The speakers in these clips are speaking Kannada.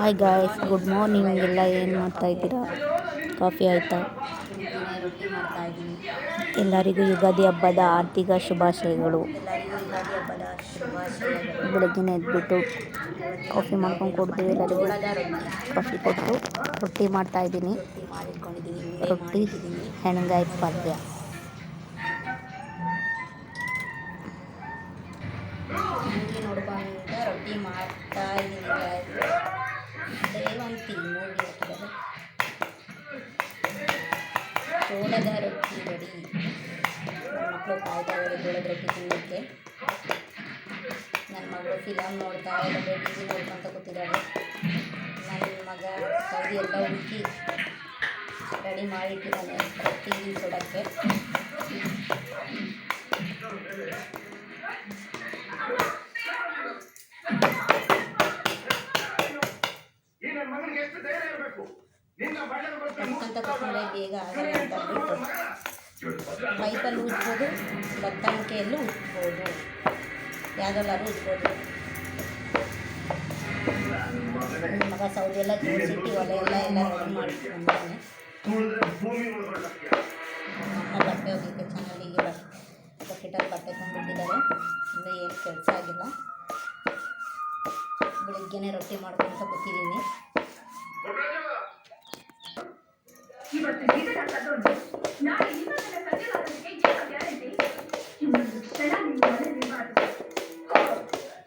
ಹಾಯ್ ಗಾಯ್ಸ್ ಗುಡ್ ಮಾರ್ನಿಂಗ್ ಎಲ್ಲ ಏನು ಮಾಡ್ತಾ ಇದ್ದೀರಾ? ಕಾಫಿ ಆಯಿತಾ? ಎಲ್ಲರಿಗೂ ಯುಗಾದಿ ಹಬ್ಬದ ಆರ್ಥಿಕ ಶುಭಾಶಯಗಳು. ಬೆಳಗ್ಗೆ ಎದ್ಬಿಟ್ಟು ಕಾಫಿ ಮಾಡ್ಕೊಂಡು ಕೊಡ್ತೀವಿ ಎಲ್ಲರಿಗೂ ಕಾಫಿ ಕೊಟ್ಟು ರೊಟ್ಟಿ ಮಾಡ್ತಾ ಇದ್ದೀನಿ. ರೊಟ್ಟಿ ಹೆಣಗಾಯಿ ಪಲ್ಯ. ರೊಟ್ಟಿ ಮಾಡ್ತಾ ದೇವಂತಿ ಮೂಗಿ ಹಾಕಿದ್ದಾರೆ ಜೋಳದ ರೊಟ್ಟಿ ರೆಡಿ ಮಕ್ಕಳು ಕಾಯ್ತಾ ಇದ್ದಾರೆ ಜೋಳದ ರೊಟ್ಟಿ ತಿನ್ನೋಕ್ಕೆ ನನ್ನ ಮಗಳು ಫಿಲಮ್ ನೋಡ್ತಾ ಇದ್ದಾರೆ ಟಿ ವಿ ನೋಡ್ಕೊಂತ ಕೂತಿದ್ದಾಳೆ ನನ್ನ ಮಗ ಸೌದಿ ಎಲ್ಲ ಹುಡುಕಿ ರೆಡಿ ಮಾಡಿಟ್ಟಿದ್ದಾನೆ. ರೊಟ್ಟಿ ಸುಡೋಕ್ಕೆ ಈ ನನ್ನ ಮಗನಿಗೆ ಎಷ್ಟು ಧೈರ್ಯ ಇರಬೇಕು ನಿನ್ನ ಅಂತ ಬೇಗ ಆಗಲ್ಲ ಅಂತ ಅಂದ್ಬಿಟ್ಟು ಪೈಪಲ್ಲಿ ಉಜ್ಬೋದು ಬತ್ತಣಿಕೆಯಲ್ಲೂ ಉಜ್ಬೋದು. ಯಾವುದೆಲ್ಲರೂ ಉಜ್ಬೋದು. ಮಗ ಸೌದೆ ಎಲ್ಲ ಜೋಡಿಸಿಟ್ಟು ಒಲೆ ಎಲ್ಲ ಎಲ್ಲ ಬಟ್ಟೆ ಹೋಗಿಕ್ಕೆ ಚಾನಲಿಗೆ ಬಕೆಟಲ್ಲಿ ಬಟ್ಟೆ ತಂದುಬಿಟ್ಟಿದ್ದಾರೆ. ಅಂದರೆ ಏನು ಕೆಲಸ ಆಗಿಲ್ಲ. ಬೆಳಿಗ್ಗೆನೇ ರೊಟ್ಟಿ ಮಾಡ್ಕೊಂತ ಕೂತಿದ್ದೀನಿ. ಇವತ್ತು ಜೀವನಕ್ಕಾದೊಂದು ನಾಳೆ ಇನ್ನೊಂದರ ಸತ್ಯವಾದಕ್ಕೆ ಜೀವ ಗ್ಯಾರಂಟಿ ಇನ್ನೊಂದು ಕ್ಷಣ ನಿಮ್ಮ ಮನೆಯಲ್ಲಿರಬಾರದು ಹೋಗು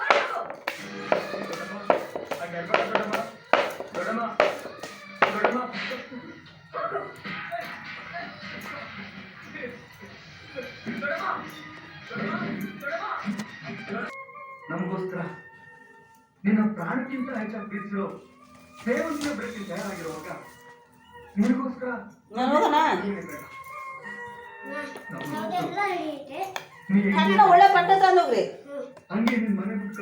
ಹೊರಗು ಹಾಗೆ ಬೇಡ ದೊಡ್ಡಮ್ಮ ದೊಡ್ಡಮ್ಮ ದೊಡ್ಡಮ್ಮ ನಮಗೋಸ್ಕರ ನಿನ್ನ ಪ್ರಾಣಕ್ಕಿಂತ ಹೆಚ್ಚಾಗಿ ಪ್ರೀತಿಸೋ ದೇವಂತಿನ ಬೆಳಕಿಗೆ ತಯಾರಾಗಿರುವಾಗ ನಿನಗೋಸ್ಕರ ಒಳ್ಳೆ ಬಟ್ಟೆ ತಂದೋಗ್ರಿ. ಹಂಗೆ ನಿನ್ ಮನೆ ಬಿಟ್ಟು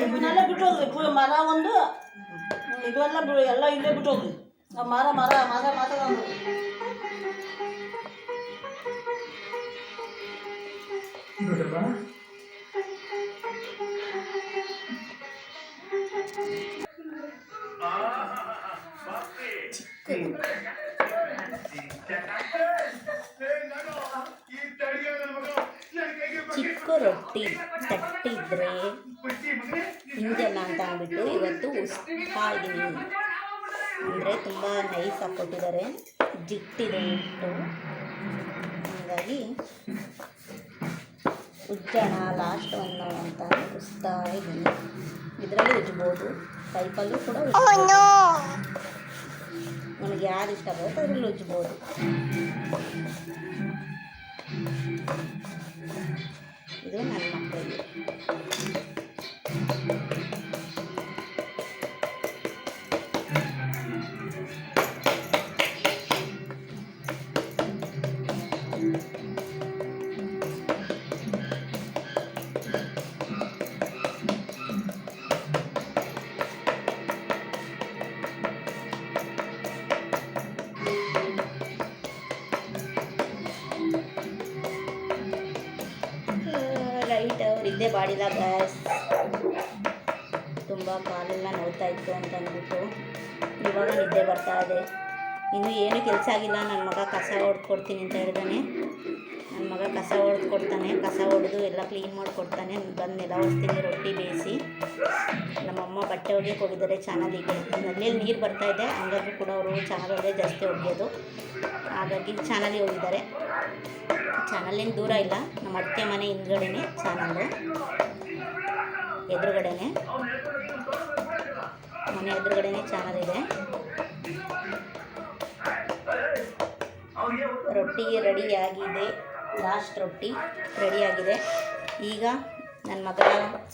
ಇವನ್ನೆಲ್ಲ ಮರ ಒಂದು ಇದೆಲ್ಲ ಬಿಡು ಎಲ್ಲ ಇಲ್ಲೇ ಬಿಟ್ಟೋಗ್ರಿ. ನಾವು ಮರ ಮರ ಮರ ಮಾತ್ರ ಅಂತ ಇವತ್ತು ಉಸ್ತಾ ಇದ್ದೀನಿ ಅಂದರೆ ತುಂಬ ನೈಸ್ ಕೊಟ್ಟಿದ್ದಾರೆ. ಜಿಟ್ಟಿದೆ ಹಿಟ್ಟು. ಹಾಗಾಗಿ ಉಜ್ಜೋಣ ಲಾಸ್ಟ್ ಒಂದು ಅಂತ ಉಸ್ತಾ ಇದ್ದೀನಿ ಇದರಲ್ಲಿ ಉಜ್ಬೋದು. ಪೈಪಲ್ಲೂ ಕೂಡ ಉಜ್ಬೋದು. ನಮಗೆ ಯಾರು ಇಷ್ಟ ಬರುತ್ತೆ ಅದರಲ್ಲಿ ಉಜ್ಬೋದು. ಇದು ನನ್ನ ಮಕ್ಕಳಿಗೆ ಇದ್ದೇ ಬಾಡಿಲ್ಲ ಗ್ಯಾಸ್ ತುಂಬ ಕಾಲೆಲ್ಲ ನೋಡ್ತಾ ಇತ್ತು ಅಂತ ಅಂದ್ಬಿಟ್ಟು ಇವಾಗ ನಿದ್ದೆ ಬರ್ತಾ ಇದೆ. ಇನ್ನೂ ಏನು ಕೆಲಸ ಆಗಿಲ್ಲ ನನ್ನ ಮಗ ಕಸ ಹೊಡ್ಕೊಡ್ತೀನಿ ಅಂತ ಹೇಳಿದಾನೆ. ಮಗ ಕಸ ಹೊಡೆದು ಕೊಡ್ತಾನೆ. ಕಸ ಹೊಡೆದು ಎಲ್ಲ ಕ್ಲೀನ್ ಮಾಡಿಕೊಡ್ತಾನೆ ಬಂದು ನೆಲ ಒರೆಸ್ತೀನಿ ರೊಟ್ಟಿ ಬೇಯಿಸಿ. ನಮ್ಮಮ್ಮ ಬಟ್ಟೆ ಒಗೆಯಕ್ಕೆ ಹೋಗಿದ್ದಾರೆ ಚಾನಲಿಗೆ. ನಲ್ಲಿಯಲ್ಲಿ ನೀರು ಬರ್ತಾ ಇದೆ. ಹಂಗಾದ್ರೂ ಕೂಡ ಅವರು ಚಾನಲ್ ಜಾಸ್ತಿ ಒಗೆಯೋದು. ಹಾಗಾಗಿ ಚಾನಲಿಗೆ ಹೋಗಿದ್ದಾರೆ. ಚಾನಲ್ಲೇನು ದೂರ ಇಲ್ಲ. ನಮ್ಮ ಅತ್ತೆ ಮನೆ ಹಿಂದ್ಗಡೆನೆ ಚಾನಲ್ಲು ಎದುರುಗಡೆನೆ. ಮನೆ ಎದುರುಗಡೆನೆ ಚಾನಲ್ ಇದೆ. ರೊಟ್ಟಿ ರೆಡಿಯಾಗಿದೆ ಲಾಸ್ಟ್ ರೊಟ್ಟಿ ರೆಡಿಯಾಗಿದೆ. ಈಗ ನನ್ನ ಮಗ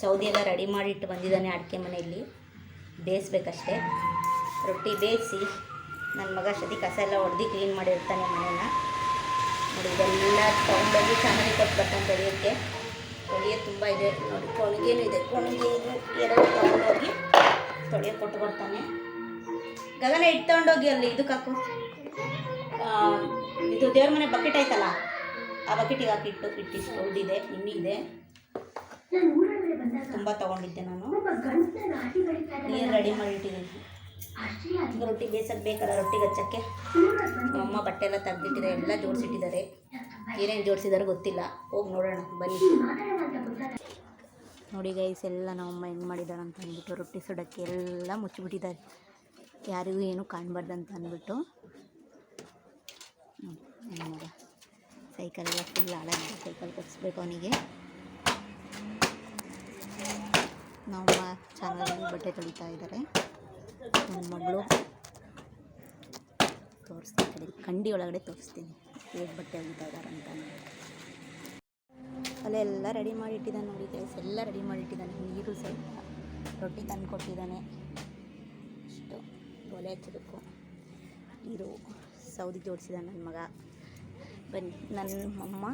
ಸೌದಿ ಎಲ್ಲ ರೆಡಿ ಮಾಡಿಟ್ಟು ಬಂದಿದ್ದಾನೆ ಅಡಿಕೆ ಮನೆಯಲ್ಲಿ. ಬೇಯಿಸ್ಬೇಕಷ್ಟೇ. ರೊಟ್ಟಿ ಬೇಯಿಸಿ ನನ್ನ ಮಗ ಸತಿ ಕಸ ಎಲ್ಲ ಹೊಡೆದು ಕ್ಲೀನ್ ಮಾಡಿರ್ತಾನೆ ಮನೆಯನ್ನು ನೋಡಿ ಇದೆಲ್ಲ ತೊಗೊಂಡೋಗಿ ಚೆನ್ನಾಗಿ ಕೊಟ್ಟು ಬರ್ತಾನೆ ತೊಳೆಯೋಕ್ಕೆ ತೊಳೆಯೋದು ತುಂಬ ಇದೆ. ನೋಡಿ ಇದೆ. ಕೊಣಿಗೆ ಇದು ಎರಡು ತೊಗೊಂಡೋಗಿ ತೊಳೆಯ ಕೊಟ್ಟು ಬರ್ತಾನೆ. ಗಗನ ಇಟ್ಟು ತೊಗೊಂಡೋಗಿ ಅಲ್ಲಿ ಇದು ಆ, ಇದು ದೇವ್ರ ಮನೆ ಬಕೆಟ್ ಆಯ್ತಲ್ಲ? ಆ ಬಕೆಟಿಗೆ ಹಾಕಿಟ್ಟು ಇಟ್ಟಿಷ್ಟು ಉಳಿದಿದೆ ಇನ್ನೂ ಇದೆ ತುಂಬ ತೊಗೊಂಡಿದ್ದೆ ನಾನು. ನೀರು ರೆಡಿ ಮಾಡಿಟ್ಟಿದ್ದೀನಿ. ಈಗ ರೊಟ್ಟಿ ಬೇಯಿಸಲು ಬೇಕಲ್ಲ ರೊಟ್ಟಿಗೆ ಹಚ್ಚಕ್ಕೆ ಅಮ್ಮ ಬಟ್ಟೆ ಎಲ್ಲ ತೆಗೆದಿಟ್ಟಿದ್ದಾರೆ, ಎಲ್ಲ ಜೋಡಿಸಿಟ್ಟಿದ್ದಾರೆ. ಏನೇನು ಜೋಡಿಸಿದಾರೆ ಗೊತ್ತಿಲ್ಲ. ಹೋಗಿ ನೋಡೋಣ, ಬನ್ನಿ. ನೋಡಿ ಗೈಸ್ ಎಲ್ಲ ನಮ್ಮಮ್ಮ ಹೆಂಗೆ ಮಾಡಿದ್ದಾರೆ ಅಂತ ಅಂದ್ಬಿಟ್ಟು ರೊಟ್ಟಿ ಸುಡೋಕ್ಕೆ ಎಲ್ಲ ಮುಚ್ಚಿಬಿಟ್ಟಿದ್ದಾರೆ. ಯಾರಿಗೂ ಏನೂ ಕಾಣಬಾರ್ದಂತ ಅಂತ ಅಂದ್ಬಿಟ್ಟು. ಸೈಕಲ್ ಎಲ್ಲ ಫುಲ್ ಹಾಳಾಗಿದೆ ಸೈಕಲ್ ಕೊಡಿಸ್ಬೇಕು ಅವನಿಗೆ. ನಮ್ಮ ಚಾನಲ್ ಬಟ್ಟೆ ತೊಳಿತಾ ಇದ್ದಾರೆ. ನನ್ನ ಮಗಳು ತೋರಿಸ್ತೀನಿ ಕಂಡಿ ಒಳಗಡೆ ತೋರಿಸ್ತೀನಿ. ಹೇಗೆ ಬಟ್ಟೆ ಒಗಿತಾ ಇದ್ದಾರೆ ಅಂತ. ಅಲ್ಲೆಲ್ಲ ರೆಡಿ ಮಾಡಿಟ್ಟಿದ್ದಾನೆ ನೋಡಿ ಗೈಸ್ ಎಲ್ಲ ರೆಡಿ ಮಾಡಿಟ್ಟಿದ್ದಾನೆ. ನೀರು ಸ್ವಲ್ಪ ರೊಟ್ಟಿ ತಂದು ಕೊಟ್ಟಿದ್ದಾನೆ. ಇಷ್ಟು ಒಲೆ ಹಚ್ಚಬೇಕು ನೀರು ಸೌದಿ ಜೋಡಿಸಿದ ನನ್ನ ಮಗ. ಬನ್ನಿ ನನ್ನ ಅಮ್ಮ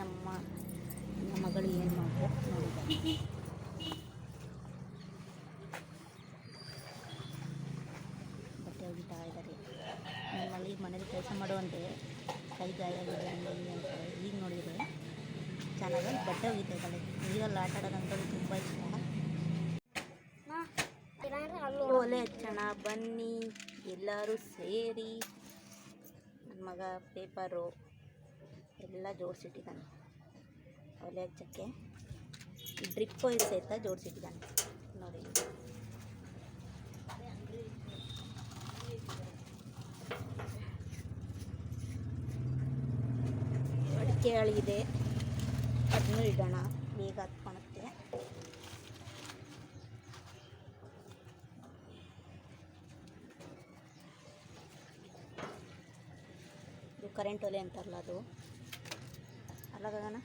ನಮ್ಮ ನನ್ನ ಮಗಳು ಏನು ಮಾಡ್ತಾರೆ ನೋಡಿದ್ದಾರೆ. ಬಟ್ಟೆ ಒಗಿತಾ ಇದ್ದಾರೆ. ನಮ್ಮಲ್ಲಿ ಮನೇಲಿ ಕೆಲಸ ಮಾಡುವಂತೆ ಕೈ ಗಾಯ ಆಗಿದೆ ಹಂಗೆ ಹಿಂಗೆ ಅಂತ ಈಗ ನೋಡಿದರೆ ಚೆನ್ನಾಗಿ ಬಟ್ಟೆ ಒಗಿತಾ ಇದ್ದಾಳೆ. ನೀರಲ್ಲಿ ಆಟ ಆಡೋದಂತ ತುಂಬ ಇಷ್ಟ. ಓಲೆ ಹಚ್ಚೋಣ ಬನ್ನಿ, ಎಲ್ಲರೂ ಸೇರಿ. ನನ್ನ ಮಗ ಪೇಪರು ಎಲ್ಲ ಜೋಡಿಸಿಟ್ಟಿದ್ದಾನೆ. ಒಲೆ ಹಚ್ಚಕ್ಕೆ. ಡ್ರಿಪ್ ಸಹಿತ ಜೋಡಿಸಿಟ್ಟಿದ್ದಾನೆ. ನೋಡಿ. ಅಡಿಕೆ ಅಳಿಗಿದೆ ಅದನ್ನು ಇಡೋಣ. ಬೇಗ ಹತ್ಕೊಳುತ್ತೆ ಇದು ಕರೆಂಟ್ ಒಲೆ ಅಂತಾರಲ್ಲ ಅದು. ಅಲ್ಲಾಗಣ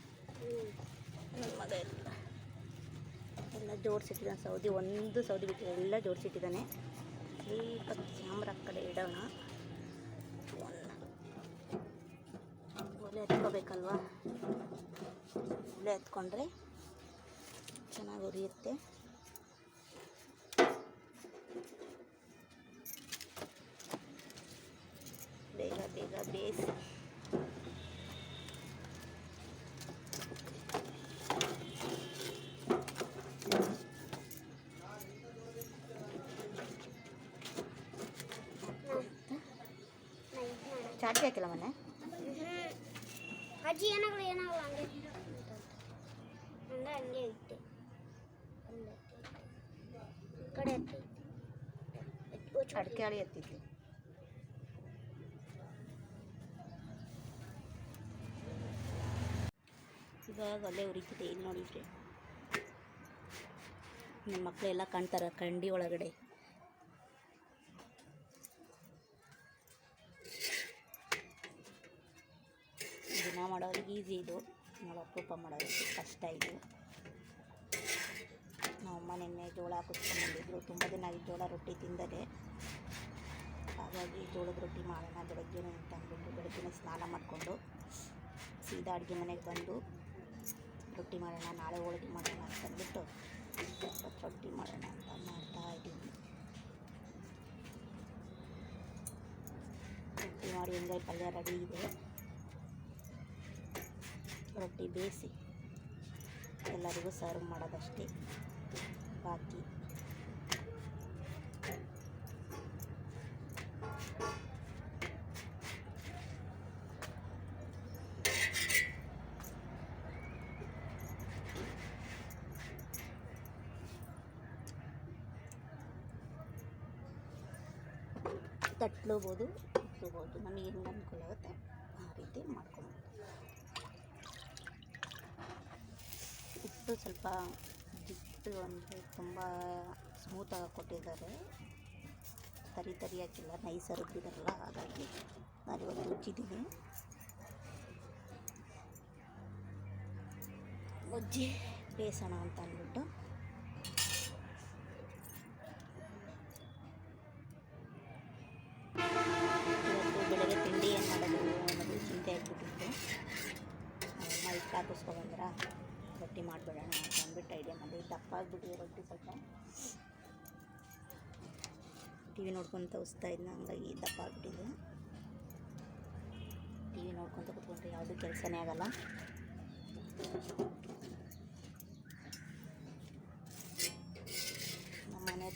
ನನ್ನ ಮಗ ಎಲ್ಲ. ಎಲ್ಲ ಜೋಡಿಸಿಟ್ಟಿದ್ದಾನೆ ಸೌದಿ, ಒಂದು ಸೌದಿ ಬಿಟ್ಟು ಎಲ್ಲ ಜೋಡಿಸಿಟ್ಟಿದ್ದಾನೆ. ಸ್ವಲ್ಪ ಕ್ಯಾಮ್ರ ಕಡೆ ಇಡೋಣ. ಒಲೆ ಎತ್ಕೋಬೇಕಲ್ವಾ? ಒಲೆ ಎತ್ಕೊಂಡ್ರೆ ಚೆನ್ನಾಗಿ ಉರಿಯುತ್ತೆ ಬೇಗ ಬೇಗ ಬೇಯಿಸಿ ಚಾಟ್ಗೆ ಹಾಕಿಲ್ಲ ಮನೆ ಅಜ್ಜಿ ಏನಾಗಲ್ಲ ಏನಾಗಲ್ಲ ಹಂಗೆ ಹಂಗೆ ಹಂಗೆ ಇಟ್ಟೆ ಹಂಗೆ ಈ ಕಡೆ ಎತ್ತಿ ಅಡಿಕೆ ಹಾಳಿ ಎತ್ತಿದ್ವಿ ಇವಾಗ ಒಲೆ ಉರಿತಿದೆ ಇಲ್ಲಿ ನೋಡಿದ್ರೆ ನನ್ನ ಮಕ್ಕಳೆಲ್ಲ ಕಾಣ್ತಾರೆ ಕಂಡಿ ಒಳಗಡೆ ದಿನ ಮಾಡೋರಿಗೆ ಈಸಿ ಇದು. ನಾವು ಅಪರೂಪ ಮಾಡೋದಕ್ಕೆ ಕಷ್ಟ ಇದು. ನಮ್ಮಮ್ಮ ನಿನ್ನೆ ಜೋಳ ಕುಚ್ಕೊಂಡ್ಬಂದಿದ್ರು ತುಂಬ ದಿನ ಈ ಜೋಳ ರೊಟ್ಟಿ ತಿಂದರೆ ಹಾಗಾಗಿ ಜೋಳದ ರೊಟ್ಟಿ ಮಾಡೋಣ ಬೆಳಗ್ಗೆನೇ ಅಂತ ಅಂದ್ಬಿಟ್ಟು ಬೆಳಗ್ಗೆನೇ ಸ್ನಾನ ಮಾಡಿಕೊಂಡು ಸೀದಾ ಅಡುಗೆ ಮನೆಗೆ ಬಂದು ರೊಟ್ಟಿ ಮಾಡೋಣ, ನಾಳೆ ಹೋಳಿಗೆ ಮಾಡೋಣ ಅಂತ ಅಂದ್ಬಿಟ್ಟು ಇವತ್ತು ರೊಟ್ಟಿ ಮಾಡೋಣ ಅಂತ ಮಾಡ್ತಾ ಇದ್ದೀವಿ. ರೊಟ್ಟಿ ಮಾಡಿ ಹಿಂಗೆ ಪಲ್ಯ ರೆಡಿ ಇದೆ. ರೊಟ್ಟಿ ಬೇಯಿಸಿ ಎಲ್ಲರಿಗೂ ಸರ್ವ್ ಮಾಡೋದಷ್ಟೇ. ಬಾಕಿ. ತಟ್ಲೋಬೋದು ಇಟ್ಲೂಬೋದು ನಮಗೆ ಹೆಂಗೆ ಅನುಕೂಲ ಆಗುತ್ತೆ ಆ ರೀತಿ ಮಾಡ್ಕೊಬೋದು. ಹಿಟ್ಟು ಸ್ವಲ್ಪ ಜಿಪ್ಪು ಅಂದರೆ ತುಂಬ ಸ್ಮೂತಾಗಿ ಕೊಟ್ಟಿದ್ದಾರೆ. ತರಿ ತರಿ ಹಾಕಿಲ್ಲ ನೈಸ್ ಹರಿದಿದ್ದಾರಲ್ಲ ಹಾಗಾಗಿ ನಾನು ಇವತ್ತು ಉಜ್ಜಿದ್ದೀನಿ ಉಜ್ಜಿ ಬೇಯಿಸೋಣ ಅಂತ ಅಂದ್ಬಿಟ್ಟು ಮಾಡಿಬಿಡೋಣ ಅಂತ ಅಂದ್ಬಿಟ್ಟು ಐಡಿಯಾ ಮಾಡಿ ದಪ್ಪ ಆಗಿಬಿಟ್ಟಿದೆ ರೊಟ್ಟಿ ಸ್ವಲ್ಪ. ಟಿ ವಿ ನೋಡ್ಕೊತ ಉಸ್ತಾ ಇದ್ನ, ಹಂಗಾಗಿ ದಪ್ಪ ಆಗಿಬಿಟ್ಟಿದೆ. ಟಿ ವಿ ನೋಡ್ಕೊತ ಕೂತ್ಕೊಂಡ್ರೆ ಯಾವುದೂ ಕೆಲಸನೇ ಆಗಲ್ಲ.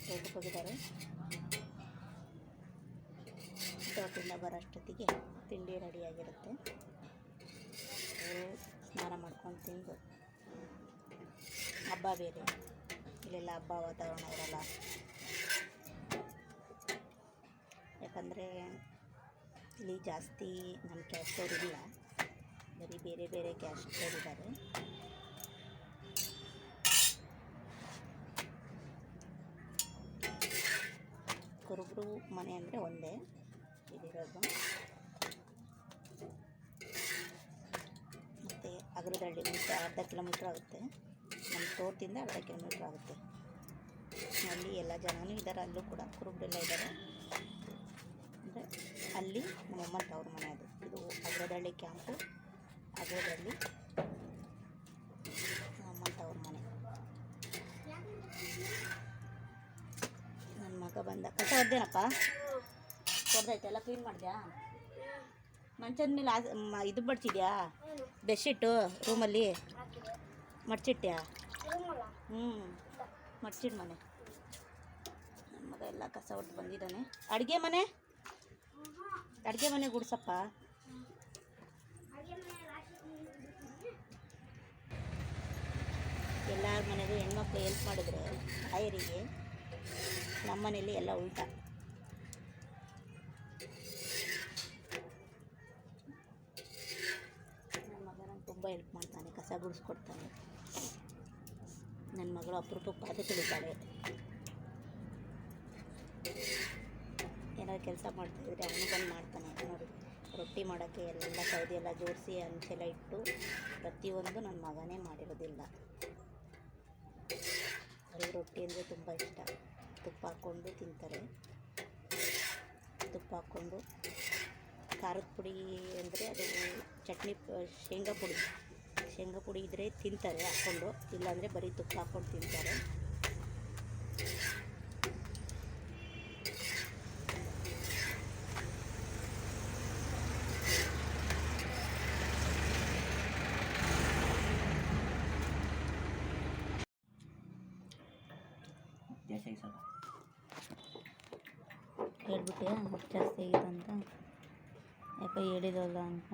ತೋಟಕ್ಕೆ ಹೋಗಿದ್ದಾರೆ. ತೋಟದಿಂದ ಬರೋಷ್ಟೊತ್ತಿಗೆ ತಿಂಡಿ ರೆಡಿಯಾಗಿರುತ್ತೆ ಸ್ನಾನ ಮಾಡ್ಕೊಂಡು ತಿಂದು ಹಬ್ಬ ಬೇರೆ. ಇಲ್ಲೆಲ್ಲ ಹಬ್ಬ ವಾತಾವರಣ ಇರಲ್ಲ. ಯಾಕಂದರೆ ಇಲ್ಲಿ ಜಾಸ್ತಿ ನಮ್ಮ ಕ್ಯಾಸ್ಟವ್ರು ಇಲ್ಲ. ಬರೀ ಬೇರೆ ಬೇರೆ ಕ್ಯಾಸ್ಟವ್ರು ಇದ್ದಾರೆ. ಕುರುಬರು ಮನೆ ಅಂದರೆ ಒಂದೇ. ಇದಿರೋದು ಮತ್ತು ಅಗ್ರದಳ್ಳಿ ಅರ್ಧ ಕಿಲೋಮೀಟ್ರ್ ಆಗುತ್ತೆ. ನಮ್ಮ ತೋಟದಿಂದ ಅರ್ಧ ಆಗುತ್ತೆ ಅಲ್ಲಿ ಎಲ್ಲ ಜನನೂ ಇದ್ದಾರೆ ಅಲ್ಲೂ ಕೂಡ ಕುರುಬರೆಲ್ಲ ಇದ್ದಾರೆ ಅಂದರೆ ಅಲ್ಲಿ ನಮ್ಮಮ್ಮ ತವ್ರ ಮನೆ ಅದು. ಇದು ಅಗ್ರದಳ್ಳಿ ಕ್ಯಾಂಪು, ಅಗ್ರದಳ್ಳಿ ನಮ್ಮಮ್ಮ ತವ್ರ ಮನೆ. ನನ್ನ ಮಗ ಬಂದ. ಕಸ ಹೊದ್ದೇನಪ್ಪ ಹೊಡೆದೈತೆ ಎಲ್ಲ ಕ್ಲೀನ್ ಮಾಡಿದ್ಯಾ? ಮಂಚದ ಮೇಲೆ ಇದು ಬಡ್ಸಿದ್ಯಾ ಬೆಡ್ಶೀಟು ರೂಮಲ್ಲಿ ಮಡ್ಚಿಟ್ಟ್ಯಾ ರೂಮಲ್ಲ ಹ್ಞೂ ಮಡ್ಚಿಡ್ ಮನೆ. ನನ್ನ ಮಗ ಎಲ್ಲ ಕಸ ಹೊಡೆದು ಬಂದಿದ್ದಾನೆ. ಅಡುಗೆ ಮನೆ? ಅಡುಗೆ ಮನೆ ಗುಡ್ಸಪ್ಪ. ಎಲ್ಲರ ಮನೆಗೂ ಹೆಣ್ಮಕ್ಳು ಹೆಲ್ಪ್ ಮಾಡಿದ್ರೆ ತಾಯರಿಗೆ ನಮ್ಮ ಮನೇಲಿ ಎಲ್ಲ ಉಲ್ಟ ನನ್ನ ಮಗ ನಂಗೆ ತುಂಬ ಹೆಲ್ಪ್ ಮಾಡ್ತಾನೆ ಕಸ ಗುಡಿಸ್ಕೊಡ್ತಾನೆ. ಮಗಳು ಅಪರೂಪಕ್ಕೆ ಪಾತ್ರೆ ತಿಳಿತಾಳೆ ಏನಾದ್ರು ಕೆಲಸ ಮಾಡ್ತಾಯಿದ್ರೆ ಅವನು ಬಂದು ಮಾಡ್ತಾನೆ. ನೋಡಿ, ರೊಟ್ಟಿ ಮಾಡೋಕ್ಕೆ ಎಲ್ಲ ಸೌದೆ ಎಲ್ಲ ಜೋಡಿಸಿ ಹಂಚೆಲ್ಲ ಇಟ್ಟು ಪ್ರತಿಯೊಂದು ನನ್ನ ಮಗನೇ ಮಾಡಿರೋದಿಲ್ಲ. ಅವ್ರಿಗೆ ರೊಟ್ಟಿ ಅಂದರೆ ತುಂಬ ಇಷ್ಟ. ತುಪ್ಪ ಹಾಕ್ಕೊಂಡು ತಿಂತಾರೆ. ತುಪ್ಪ ಹಾಕ್ಕೊಂಡು ಖಾರದ ಪುಡಿ ಅಂದರೆ ಅದು ಚಟ್ನಿ, ಶೇಂಗಾ ಪುಡಿ. ಶೇಂಗಾ ಪುಡಿ ಇದ್ದರೆ ತಿಂತಾರೆ, ಹಾಕೊಂಡು, ಇಲ್ಲಾಂದರೆ ಬರೀ ತುಪ್ಪ ಹಾಕ್ಕೊಂಡು ತಿಂತಾರೆ. ಹೇಳ್ಬಿಟ್ಟೆ, ಜಾಸ್ತಿ ಆಗಿದೆ ಅಂತ ಯಾಕೆ ಹೇಳಿದಲ್ಲ ಅಂತ.